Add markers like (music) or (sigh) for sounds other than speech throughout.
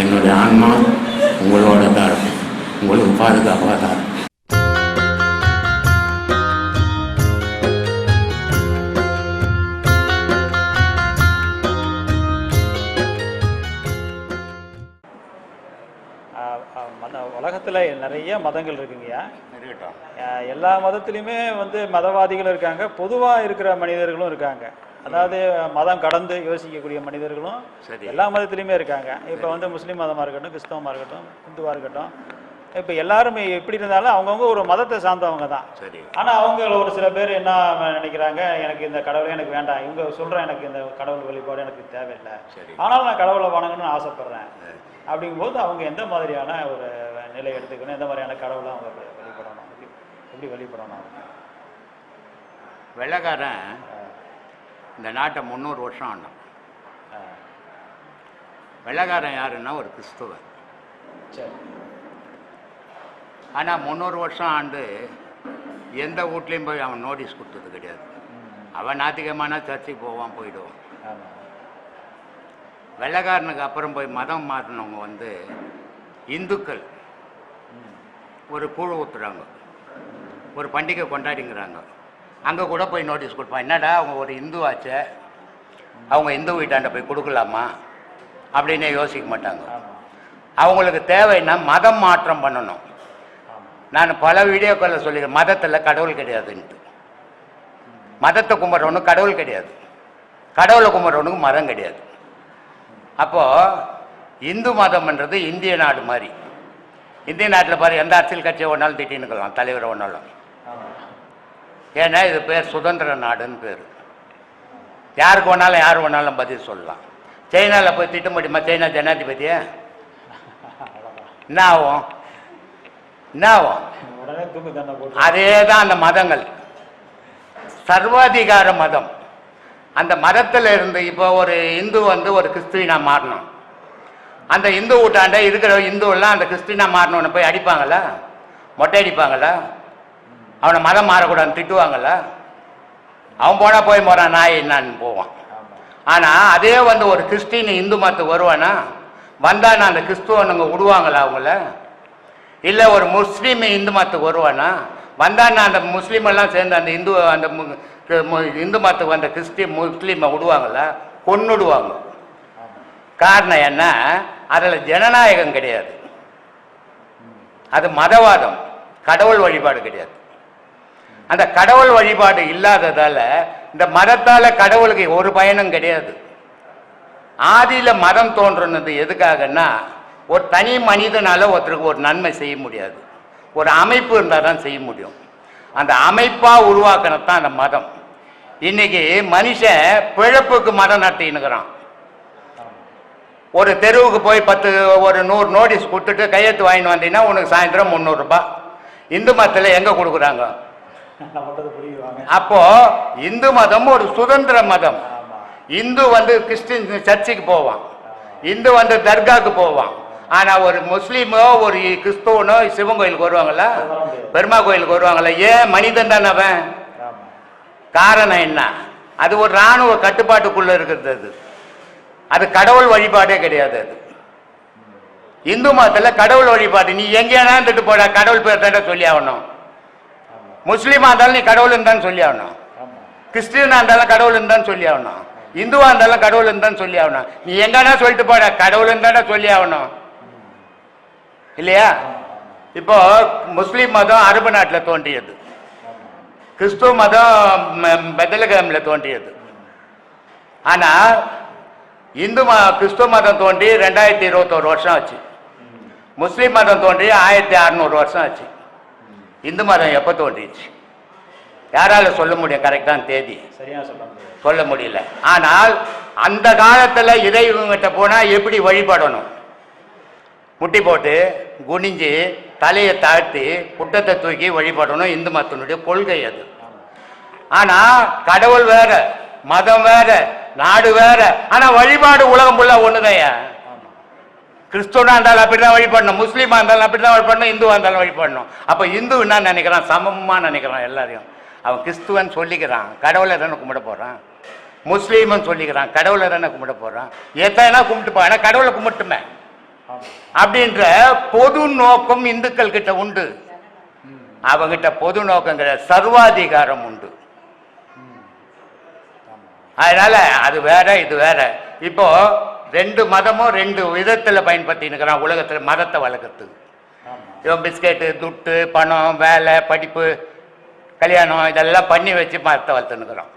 என்னுடைய ஆன்மா உங்களோட தான் இருக்கும் உங்களுக்கு பாதுகாப்பாக தான் இருக்கும் உலகத்தில் நிறைய மதங்கள் இருக்குங்கய்யா எல்லா மதத்துலேயுமே வந்து மதவாதிகளும் இருக்காங்க பொதுவாக இருக்கிற மனிதர்களும் இருக்காங்க. அதாவது மதம் கடந்து யோசிக்கக்கூடிய மனிதர்களும். எல்லா மதத்துலேயுமே இருக்காங்க. இப்போ வந்து முஸ்லீம் மதமாக இருக்கட்டும் கிறிஸ்தவமாக இருக்கட்டும் இந்துவாக இருக்கட்டும் இப்போ எல்லாருமே எப்படி இருந்தாலும் அவங்கவுங்க ஒரு மதத்தை சார்ந்தவங்க தான். சரி. ஆனால் அவங்க ஒரு சில பேர் என்ன நினைக்கிறாங்க எனக்கு இந்த கடவுளே எனக்கு வேண்டாம். இவங்க சொல்கிறேன் எனக்கு இந்த கடவுள் வழிபாடு எனக்கு தேவையில்லை. சரி. ஆனாலும் நான் கடவுளை வணங்கணும்னு ஆசைப்படுறேன். அப்படிங்கும்போது அவங்க எந்த மாதிரியான ஒரு நிலை எடுத்துக்கணும் எந்த மாதிரியான கடவுளை அவங்க வழி- வழிபடணும் எப்படி எப்படி வழிபடணும்? அவங்க? வெள்ளக்காரன் இந்த நாட்டை முந்நூறு வருஷம் ஆண்டான் ஆ, வெள்ளக்காரன் யாருன்னா ஒரு கிறிஸ்துவன் சரி. ஆனால் முந்நூறு வருஷம் ஆண்டு எந்த வீட்லேயும் போய் அவன் நோட்டீஸ் கொடுத்தது கிடையாது. அவன் நாத்திகமான சர்ச்சுக்கு போவான் போயிடுவான். வெள்ளைக்காரனுக்கு அப்புறம் போய் மதம் மாற்றினவங்க வந்து இந்துக்கள் ஒரு கூழ் ஊத்துறாங்க. ஒரு பண்டிகை கொண்டாடிங்கிறாங்க. அங்கே கூட போய் நோட்டீஸ் கொடுப்பான் என்னடா அவங்க ஒரு இந்து ஆச்சே? அவங்க இந்து வீட்டாண்ட போய் கொடுக்கலாமா? அப்படின்னு யோசிக்க மாட்டாங்க. அவங்களுக்கு தேவைன்னா மதம் மாற்றம் பண்ணணும். நான் பல வீடியோக்களில் சொல்லியிருக்கேன் மதத்தில் கடவுள் கிடையாதுன்ட்டு. மதத்தை கும்பிட்றவனுக்கு கடவுள் கிடையாது. கடவுளை கும்பிட்றவனுக்கு மதம் கிடையாது. அப்போது இந்து மதம்ன்றது இந்திய நாடு மாதிரி இந்திய நாட்டில் பாரு எந்த அரசியல் கட்சியை ஒன்றாலும் திட்டின்னுக்கலாம் தலைவரை ஒன்றாலும் ஏன்னா இது பேர் சுதந்திர நாடுன்னு பேர். யாருக்கு வேணாலும் யார் வேணாலும் பதில் சொல்லலாம். சைனாவில் போய் திட்ட முடியுமா சைனா ஜனாதிபதியை? என்ன ஆகும்? என்ன ஆகும்? அதே தான் அந்த மதங்கள். சர்வாதிகார மதம். அந்த மதத்தில் இருந்து இப்போ ஒரு இந்து வந்து ஒரு கிறிஸ்துவினா மாறணும். அந்த இந்து வீட்டாண்ட இருக்கிற இந்து எல்லாம் அந்த கிறிஸ்டினா மாறணும்னு போய் அடிப்பாங்களா? மொட்டை அடிப்பாங்களா? அவனை மதம் மாறக்கூடாதுன்னு திட்டுவாங்களா அவன் போனால் போய் போகிறான் நாய் என்னான்னு போவான். ஆனால் அதே வந்து ஒரு கிறிஸ்டின் இந்து மதத்துக்கு வருவானா? வந்தானா அந்த கிறிஸ்துவனுங்க விடுவாங்களா அவங்கள? இல்லை ஒரு முஸ்லீம் இந்து மதத்துக்கு வருவானா? நான் அந்த முஸ்லீம் எல்லாம் சேர்ந்து அந்த இந்து அந்த இந்து மதத்துக்கு வந்த கிறிஸ்டின் முஸ்லீமை விடுவாங்களா கொன்னுடுவாங்க. காரணம் என்ன? அதில் ஜனநாயகம் கிடையாது. அது மதவாதம். கடவுள் வழிபாடு கிடையாது. அந்த கடவுள் வழிபாடு இல்லாததால இந்த மதத்தால கடவுளுக்கு ஒரு பயனும் கிடையாது. ஆதியில மதம் தோன்றுனது எதுக்காகன்னா ஒரு தனி மனிதனால ஒருத்தருக்கு ஒரு நன்மை செய்ய முடியாது. ஒரு அமைப்பு இருந்தால் தான் செய்ய முடியும். அந்த அமைப்பா உருவாக்கினது அந்த மதம். இன்னைக்கு மனுஷன் பிழப்புக்கு மதம் நட்டினுக்கிறான் ஒரு தெருவுக்கு போய் பத்து ஒரு நூறு நோட்டீஸ் கொடுத்துட்டு கையெழுத்து வாங்கிட்டு வந்தீங்கன்னா உனக்கு சாயந்தரம் முந்நூறுரூபா இந்து மதத்தில் எங்கே கொடுக்குறாங்க? அப்போ இந்து மதம் ஒரு சுதந்திர மதம். இந்து வந்து கிறிஸ்டின் சர்ச்சுக்கு போவான். இந்து வந்து தர்காவுக்கு போவான். ஆனா ஒரு முஸ்லீமோ ஒரு கிறிஸ்துவனோ சிவன் கோயிலுக்கு வருவாங்களா. பெருமா கோயிலுக்கு வருவாங்களா ஏன் மனிதன் தானே அவன்? காரணம் என்ன? அது ஒரு இராணுவ கட்டுப்பாட்டுக்குள்ள இருக்கிறது அது. அது கடவுள் வழிபாடே கிடையாது அது. இந்து மதத்துல கடவுள் வழிபாடு. நீ எங்கேயா இருந்துட்டு போடா. கடவுள் பேர் தானே சொல்லி ஆகணும். ஆமாம் முஸ்லீமா இருந்தாலும் நீ கடவுள் தான் சொல்லி ஆகணும். ஆமாம் கிறிஸ்டியனா இருந்தாலும் கடவுள் தான் சொல்லி ஆகணும். இந்துவா இருந்தாலும் கடவுள் தான் சொல்லி ஆகணும். நீ எங்கன்னா சொல்லிட்டு போட கடவுள் தானே சொல்லி ஆகணும். இல்லையா? இப்போ முஸ்லீம் மதம் அரபு நாட்டில் தோன்றியது. கிறிஸ்துவ மதம் பெத்தலகேம்ல தோன்றியது. ஆனா இந்து ம கிறிஸ்துவ மதம் தோன்றி ரெண்டாயிரத்தி இருபத்தோரு வருஷம் ஆச்சு. முஸ்லீம் மதம் தோன்றி ஆயிரத்தி அறநூறு வருஷம் ஆச்சு. இந்து மதம் எப்போ தோன்றிச்சு? யாரால சொல்ல முடியும்? கரெக்டான தேதி. சொல்ல முடியல. ஆனால் அந்த காலத்துல இறைவங்கிட்ட போனா எப்படி வழிபடணும்? முட்டி போட்டு குனிஞ்சு தலையை தாழ்த்தி புட்டத்தை தூக்கி வழிபடணும். இந்து மதத்தினுடைய கொள்கை அது. ஆனா கடவுள் வேற மதம் வேற நாடு வேற. ஆனா வழிபாடு உலகம் ஃபுல்லா ஒண்ணுதையா கிறிஸ்துவனா இருந்தாலும் அப்படிதான் வழிபடணும் முஸ்லீமா இருந்தாலும் அப்படிதான் வழிபடணும் இந்துவா இருந்தாலும் வழிபடணும். அப்ப இந்து என்ன நினைக்கிறான் சமமா நினைக்கிறான் எல்லாரையும். அவன் கிறிஸ்துவன் சொல்லிக்கிறான் கடவுளை தானே கும்பிட போறான். முஸ்லீம்னு சொல்லிக்கிறான் கடவுளை தானே கும்பிட போறான். எத்தனை கும்பிட்டு போ ஆனா கடவுளை கும்பிட்டுமே. அப்படின்ற பொது நோக்கம் இந்துக்கள் கிட்ட உண்டு. அவங்கிட்ட பொது நோக்கங்கிற சர்வாதிகாரம் உண்டு. அதனால அது வேற இது வேற. இப்போ ரெண்டு மதமும் ரெண்டு விதத்துல பயன்படுத்தினுக்கிறான் உலகத்துல மதத்தை வளர்க்கறதுக்கு இவன் பிஸ்கெட்டு துட்டு பணம் வேலை படிப்பு கல்யாணம் இதெல்லாம் பண்ணி வச்சு மதத்தை வளர்த்துனுக்குறான்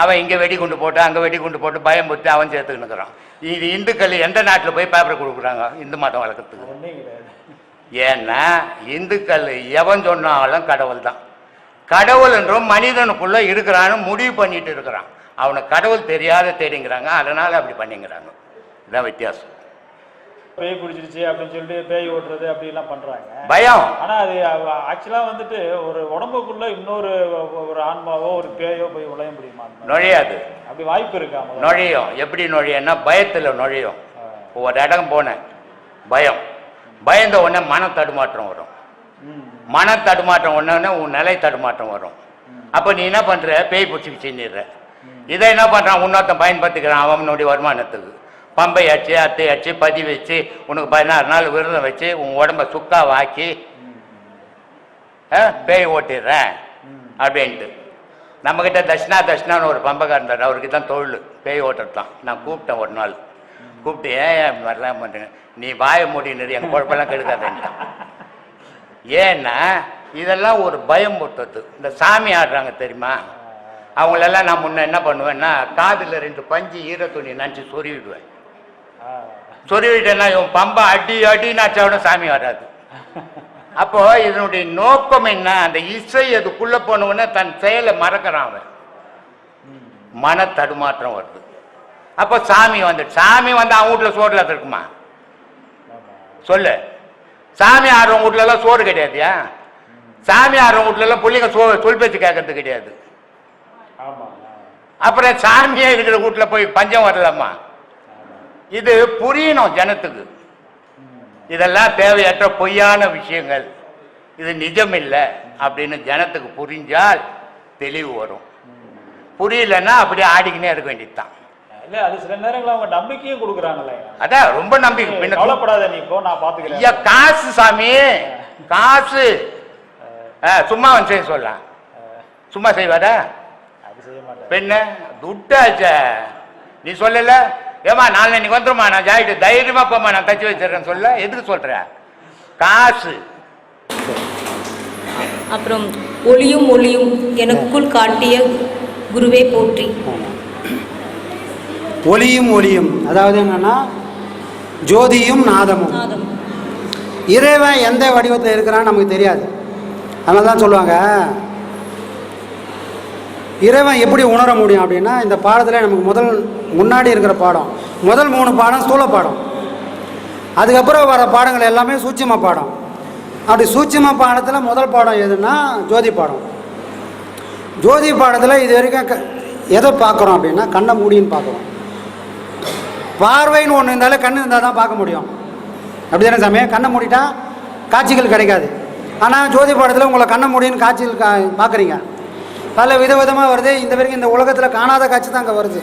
அவன் இங்கே வெடி குண்டு போட்டு அங்கே வெடி குண்டு போட்டு பயம் புத்தி அவன் சேர்த்துக்கினுக்குறான் இது இந்துக்கள் எந்த நாட்டில் போய் பேப்பர் கொடுக்குறாங்க? இந்து மதம் வளர்க்கறதுக்கு. ஏன்னா இந்துக்கள் எவன் சொன்னாலும் கடவுள் தான் கடவுள் என்றும் மனிதனுக்குள்ள இருக்கிறான்னு முடிவு பண்ணிட்டு இருக்கிறான். அவனை கடவுள் தெரியாத தெரியுங்கிறாங்க அதனால அப்படி பண்ணிங்கிறாங்க. இதான் வித்தியாசம். பேய் பிடிச்சிருச்சு அப்படின்னு சொல்லிட்டு பேய் ஓட்டுறது அப்படி எல்லாம் பண்றாங்க. பயம். ஆனா அது ஆக்சுவலா வந்துட்டு ஒரு உடம்புக்குள்ள இன்னொரு ஒரு ஆன்மாவோ ஒரு பேயோ போய் உழைய முடியுமா? நுழையாது. அப்படி வாய்ப்பு இருக்கா? நுழையும். எப்படி நுழையும்னா பயத்தில் நுழையும். ஒரு இடம் போனேன். பயம். பயந்த உடனே மன தடுமாற்றம் வரும். மன தடுமாற்றம் உடனே உன் நிலை தடுமாற்றம் வரும். அப்போ நீ என்ன பண்ற? பேய் பிடிச்சி செஞ்சிடுற இதை என்ன பண்றான்? இன்னொருத்தன் பயன்படுத்திக்கிறான் அவனுடைய வருமானத்துக்கு. பம்பை அடிச்சு அத்தை அடிச்சு பதி வச்சு உனக்கு பதினாறு நாள் விரதம் வச்சு உன் உடம்ப சுக்காவாக்கி ஆ, பேய் ஓட்டிடுறேன் அப்படின்ட்டு. நம்மக்கிட்ட தட்சிணா தட்சிணான்னு ஒரு பம்பக்கார் இருந்தார். அவருக்கு தான் தொழில். பேய் ஓட்டுறது தான் நான் கூப்பிட்டேன் ஒரு நாள். கூப்பிட்டு ஏன் வரலாம் பண்ணுறேன் நீ வாய மூடினது என் குழப்பெல்லாம் கெடுக்காதேன்ட்டான். ஏன்னா இதெல்லாம் ஒரு பயம் போட்டது இந்த சாமி ஆடுறாங்க தெரியுமா? அவங்களெல்லாம் நான் முன்ன என்ன பண்ணுவேன்னா காதில் ரெண்டு பஞ்சு ஈர துணி நினச்சி சொருவிடுவேன். சொருவிட்டேன்னா இவன் பம்பை அடி அடி நாச்சாவிட சாமி வராது. (laughs) அப்போ இதனுடைய நோக்கம் என்ன? அந்த இசை அதுக்குள்ள போன உடனே தன் செயலை மறக்கிறான் அவன். மன தடுமாற்றம் வருது. அப்போ சாமி வந்து சாமி வந்து அவன் வீட்டுல சோறுல இருக்குமா. சொல்லு. சாமி ஆடுறவங்க வீட்டுல எல்லாம் சோறு கிடையாதுயா? சாமி ஆடுறவங்க வீட்டுல எல்லாம் பிள்ளைங்க சோ சொல் பேச்சு கேட்கறது கிடையாது. அப்புறம் சாமியே இருக்கிற வீட்டுல போய் பஞ்சம் வரலாமா இது புரியணும் ஜனத்துக்கு. இதெல்லாம் தேவையற்ற பொய்யான விஷயங்கள். இது நிஜம் இல்லை அப்படின்னு ஜனத்துக்கு புரிஞ்சால் தெளிவு வரும். புரியலன்னா அப்படியே ஆடிக்கினே இருக்க வேண்டியதுதான். இல்ல அது சில நேரங்கள்ல அவங்க நம்பிக்கையும் கொடுக்குறாங்கல்ல. அதான் ரொம்ப நம்பிக்கை. பின்ன கவலைப்படாத நீ போ நான் ஐயா பாத்துக்கிறேன் காசு சாமி காசு. சும்மா வந்து செய்ய சொல்லலாம் சும்மா செய்வாரா? பெண்ண துட்டாச்ச. நீ சொல்லல? ஏமா நாளைக்கு வந்துருமா நான் ஜாயிட்டு தைரியமா போமா நான் தச்சு வச்சிடுறேன்னு சொல்ல. எதுக்கு சொல்ற? காசு. அப்புறம் ஒளியும் ஒளியும் எனக்குள் காட்டிய குருவே போற்றி. ஒளியும் ஒளியும். அதாவது என்னன்னா ஜோதியும் நாதமும். நாதம். இறைவன் எந்த வடிவத்தில் இருக்கிறான்னு நமக்கு தெரியாது. அதனால தான் சொல்லுவாங்க இறைவன் எப்படி உணர முடியும் அப்படின்னா இந்த பாடத்தில் நமக்கு முதல் முன்னாடி இருக்கிற பாடம். முதல் மூணு பாடம் ஸ்தூல பாடம். அதுக்கப்புறம் வர பாடங்கள் எல்லாமே சூட்சம பாடம். அப்படி சூட்சம பாடத்தில் முதல் பாடம் எதுன்னா ஜோதி பாடம். ஜோதி பாடத்தில் இது வரைக்கும் க- எதை பார்க்குறோம் அப்படின்னா கண்ணை மூடின்னு பார்க்குறோம். பார்வைன்னு ஒன்று இருந்தாலே கண் இருந்தால் தான் பார்க்க முடியும். அப்படி தானே சமயம் கண்ணை மூடிட்டா காட்சிகள் கிடைக்காது. ஆனால் ஜோதி பாடத்தில் உங்களை கண்ணை மூடின்னு காட்சிகள் கா பார்க்குறீங்க. பல விதவிதமாக வருது. இந்த வரைக்கும் இந்த உலகத்தில் காணாத காட்சி தான் அங்கே வருது.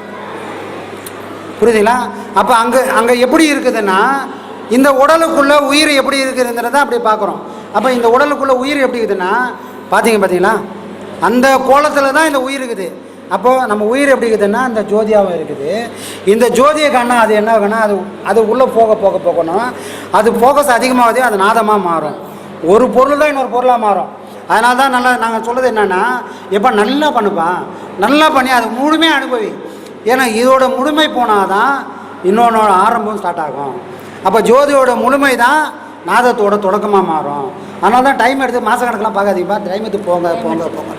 புரியுதுங்களா? அப்போ அங்கே அங்கே எப்படி இருக்குதுன்னா இந்த உடலுக்குள்ள உயிர் எப்படி இருக்குதுங்கிறத அப்படி பார்க்குறோம் அப்போ இந்த உடலுக்குள்ள உயிர் எப்படி இருக்குதுன்னா பார்த்தீங்க பார்த்தீங்களா அந்த கோலத்தில் தான் இந்த உயிர் இருக்குது. அப்போது நம்ம உயிர் எப்படி இருக்குதுன்னா அந்த ஜோதியாகவும் இருக்குது. இந்த ஜோதியை கண்ணா அது என்ன ஆகுன்னா அது அது உள்ளே போக போக போகணும். அது ஃபோக்கஸ் அதிகமாகுது அது நாதமாக மாறும். ஒரு பொருள் தான் இன்னொரு பொருளாக மாறும். அதனால தான் நல்லா நாங்கள் சொல்கிறது என்னென்னா எப்போ நல்லா பண்ணுப்பா. நல்லா பண்ணி அது முழுமையாக அனுபவி. ஏன்னா இதோட முழுமை போனால் தான் இன்னொன்னோட ஆரம்பம் ஸ்டார்ட் ஆகும். அப்போ ஜோதியோட முழுமை தான் நாதத்தோட தொடக்கமாக மாறும். அதனால தான் டைம் எடுத்து மாத கணக்கெலாம் பார்க்காதீங்கப்பா. டைம் எடுத்து போங்க போங்க போங்க.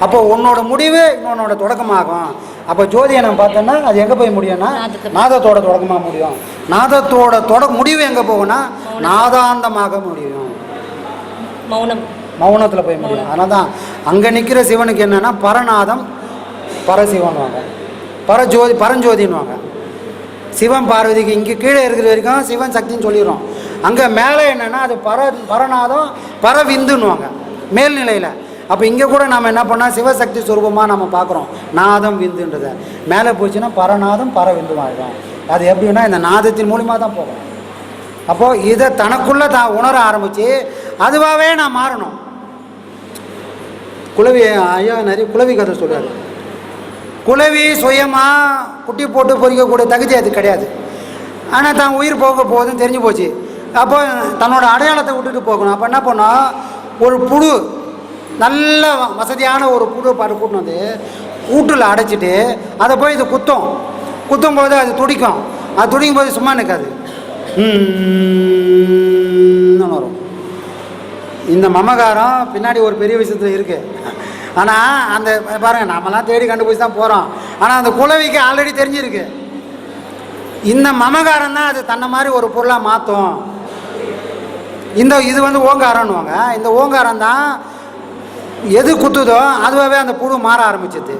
அப்போ உன்னோட முடிவு இன்னொன்னோட தொடக்கமாகும். அப்போ ஜோதியை நம்ம பார்த்தோம்னா அது எங்கே போய் முடியும்னா நாதத்தை- நாதத்தோட தொடக்கமாக முடியும். நாதத்தோட தொட முடிவு எங்கே போகும்னா நாதாந்தமாக முடியும். மௌனம். மௌனத்தில் போய் முடியும். அதனால் தான் அங்கே நிற்கிற சிவனுக்கு என்னென்னா பரநாதம் பரசிவன்வாங்க பரஜோதி பரஞ்சோதின்வாங்க சிவன் பார்வதிக்கு இங்கே கீழே இருக்கிற வரைக்கும் சிவன் சக்தின்னு சொல்லிடுறோம். அங்கே மேலே என்னென்னா அது பர பரநாதம் பரவிந்துன்னுவாங்க. மேல்நிலையில் அப்போ இங்கே கூட நம்ம என்ன பண்ணால் சிவசக்தி சுரூபமாக நம்ம பார்க்குறோம் நாதம் விந்துன்றதை. மேலே போச்சுன்னா பரநாதம் பரவிந்துவாயிடும் அது எப்படின்னா இந்த நாதத்தின் மூலியமாக தான் போகும். அப்போது இதை தனக்குள்ளே தான் உணர ஆரம்பித்து அதுவாகவே நான் மாறணும். குலவி ஐயா நிறைய குலவி கதை சொல்கிறார் குலவி சுயமாக குட்டி போட்டு பொறிக்கக்கூடிய தகுதி அது கிடையாது ஆனால் தான் உயிர் போக போகுதுன்னு தெரிஞ்சு போச்சு அப்போ தன்னோட அடையாளத்தை விட்டுட்டு போகணும் அப்போ என்ன பண்ணோம் ஒரு புழு நல்ல வசதியான ஒரு புழு பாட்டு கூட்டினு வந்து கூட்டில் அடைச்சிட்டு அதை போய் இது குத்தும் குத்தும் போது அது துடிக்கும் அது துடிக்கும் போது சும்மா நிற்காது வரும் இந்த மமகாரம் பின்னாடி ஒரு பெரிய விஷயத்தில் இருக்குது ஆனால் அந்த பாருங்கள் நம்மலாம் தேடி கண்டுபிடிச்சி தான் போகிறோம் ஆனால் அந்த குலவிக்கு ஆல்ரெடி தெரிஞ்சிருக்கு. இந்த மமகாரம் தான் அது தன்னை மாதிரி ஒரு பொருளாக மாற்றும் இந்த இது வந்து ஓங்காரம்னுவாங்க. இந்த ஓங்காரம் தான் எது குத்துதோ அதுவாகவே அந்த புழு மாற ஆரம்பிச்சது.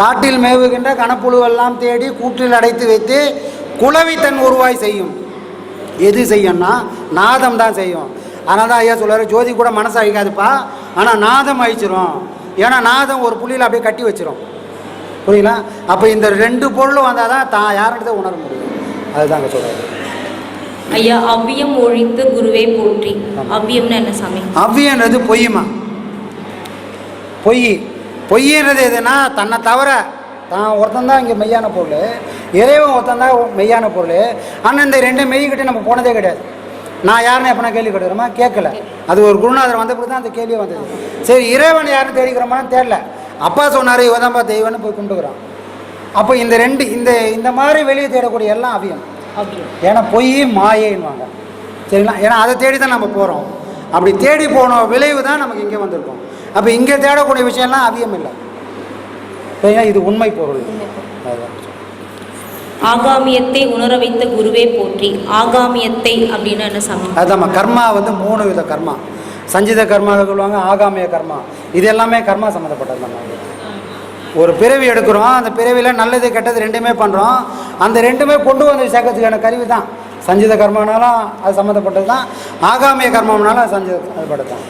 காட்டில் மேவுகின்ற கணப்புழுவெல்லாம் தேடி கூற்றில் அடைத்து வைத்து குலவி தன் உருவாய் செய்யும். எது செய்யும்னா நாதம் தான் செய்யும். அதனால தான் ஐயா சொல்றாரு ஜோதி கூட மனசு அழிக்காதுப்பா ஆனால் நாதம் அழிச்சிரும். ஏன்னா நாதம் ஒரு புள்ளியில் அப்படியே கட்டி வச்சிரும். புரியுங்களா அப்போ இந்த ரெண்டு பொருளும் வந்தால் தான் தான் யாருன்றதை உணர முடியும். அதுதாங்க சொல்கிறாரு ஐயா அவ்வியம் ஒழித்து குருவே போற்றி. அவ்வியம்னா என்ன சாமி? அவ்வியன்றது பொய்யுமா? பொய். பொய்ன்றது எதுனா தன்னை தவிர தான் ஒருத்தன் தான் இங்கே மெய்யான பொருள். இறைவன் ஒருத்தன் தான் மெய்யான பொருள். ஆனால் இந்த ரெண்டு மெய்கிட்ட நம்ம போனதே கிடையாது. நான் யாருன்னு எப்போ நான் கேள்வி கேட்டுக்கிறோமா கேட்கல. அது ஒரு குருநாதர் வந்த பிறகு தான் அந்த கேள்வி வந்தது. சரி இறைவன் யாருன்னு தேடிக்கிறோமான்னு தெரியல அப்பா சொன்னார் இவன் தான்ப்பா தெய்வம்னு போய் கும்பிட்டுக்கிறான். அப்போ இந்த ரெண்டு இந்த இந்த மாதிரி வெளியே தேடக்கூடிய எல்லாம் அவியம். ஏன்னா பொய் மாயைன்னுவாங்க. சரிங்களா? ஏன்னா அதை தேடி தான் நம்ம போகிறோம் அப்படி தேடி போன விளைவு தான் நமக்கு இங்கே வந்திருக்கோம். அப்போ இங்கே தேடக்கூடிய விஷயம்லாம் அவியம் இல்லை. சரிங்களா? இது உண்மை பொருள். அதுதான் ஆகாமியத்தை உணர வைத்த குருவே போற்றி. ஆகாமியத்தை அப்படின்னா என்ன சாமி? அதாம்மா கர்மா வந்து மூணு வித கர்மா. சஞ்சித கர்மா சொல்லுவாங்க ஆகாமிய கர்மா. இது எல்லாமே கர்மா சம்மந்தப்பட்டது நம்ம ஒரு பிறவி எடுக்கிறோம் அந்த பிறவியில் நல்லது கெட்டது ரெண்டுமே பண்ணுறோம் அந்த ரெண்டுமே கொண்டு வந்து சேர்க்கறதுக்கான கருவி தான். சஞ்சித கர்மானாலும் அது சம்மந்தப்பட்டது தான் ஆகாமிய கர்மம்னாலும் அது சஞ்சித சம்மந்தப்பட்டது தான்